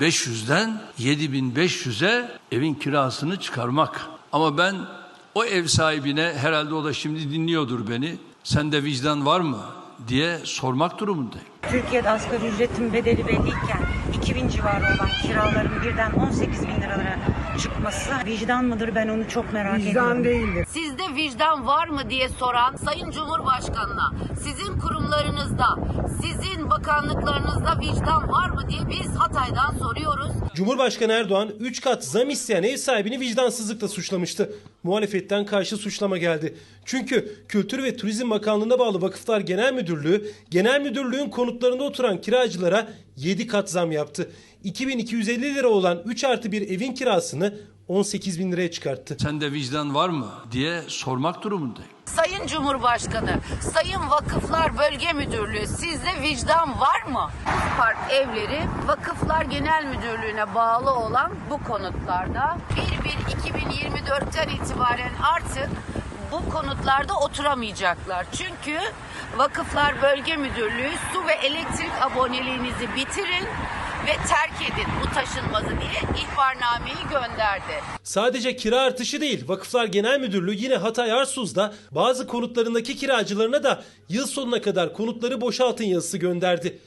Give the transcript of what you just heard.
500'den 7500'e evin kirasını çıkarmak. Ama ben o ev sahibine herhalde o da şimdi dinliyordur beni. Sende vicdan var mı diye sormak durumundayım. Türkiye'de asgari ücretin bedeli belliyken 2000 civarı olan kiraların birden 18 bin liralara çıkması vicdan mıdır ben onu çok merak ediyorum. Vicdan değildir. Sizde vicdan var mı diye soran Sayın Cumhurbaşkanı'na sizin kurumlarınızda, sizin bakanlıklarınızda vicdan var mı diye biz Hatay'dan soruyoruz. Cumhurbaşkanı Erdoğan 3 kat zam isteyen ev sahibini vicdansızlıkla suçlamıştı. Muhalefetten karşı suçlama geldi. Çünkü Kültür ve Turizm Bakanlığı'na bağlı Vakıflar Genel Müdürlüğü, genel müdürlüğün konutlarında oturan kiracılara 7 kat zam yaptı. 2250 lira olan 3 artı bir evin kirasını 18 bin liraya çıkarttı. Sende vicdan var mı diye sormak durumundayım. Sayın Cumhurbaşkanı, Sayın Vakıflar Bölge Müdürlüğü sizde vicdan var mı? Park evleri Vakıflar Genel Müdürlüğü'ne bağlı olan bu konutlarda 1-1-2024'ten itibaren artık bu konutlarda oturamayacaklar. Çünkü Vakıflar Bölge Müdürlüğü su ve elektrik aboneliğinizi bitirin ve terk edin bu taşınmazı diye ihbarnameyi gönderdi. Sadece kira artışı değil, Vakıflar Genel Müdürlüğü yine Hatay Arsuz'da bazı konutlarındaki kiracılarına da yıl sonuna kadar konutları boşaltın yazısı gönderdi.